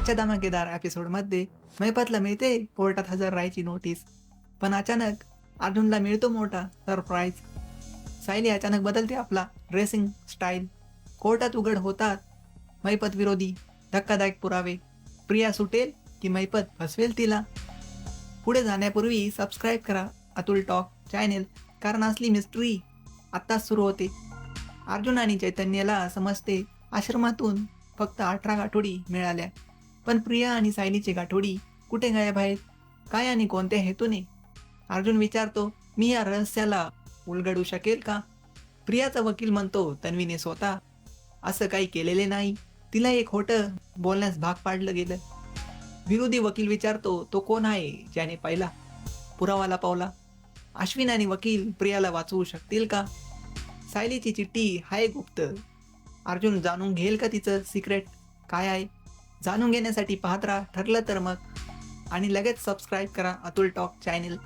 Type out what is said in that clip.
आजच्या धमाकेदार एपिसोडमध्ये मैपतला मिळते कोर्टात हजर राहायची नोटीस पण अचानक अर्जुनला मिळतो मोठा सरप्राईज सायली अचानक बदलते आपला ड्रेसिंग स्टाईल कोर्टात उघड होतात मैपत विरोधी धक्कादायक पुरावे. प्रिया सुटेल की मैपत फसवेल तिला? पुढे जाण्यापूर्वी सबस्क्राईब करा अतुल टॉक चॅनेल कारण असली मिस्ट्री आत्ताच सुरू होते. अर्जुन आणि चैतन्याला समजते आश्रमातून फक्त अठरा आठवडी मिळाल्या. पण प्रिया आणि सायलीची गाठोडी कुठे गायब आहेत? काय आणि कोणत्या हेतूने अर्जुन विचारतो मी या रहस्याला उलगडू शकेल का? प्रियाचा वकील म्हणतो तन्वीने स्वतः असं काही केलेले नाही. तिला एक खोटं बोलण्यास भाग पाडलं गेलं. विरोधी वकील विचारतो तो कोण आहे ज्याने पाहिला पुरावाला पावला? अश्विन आणि वकील प्रियाला वाचवू शकतील का? सायलीची चिठ्ठी हाय गुप्त अर्जुन जाणून घेईल का तिचं सिक्रेट काय आहे? जाणून घेण्यासाठी पाहत राहा ठरलं तर मग. आणि लगेच सबस्क्राईब करा अतुल टॉक चॅनेल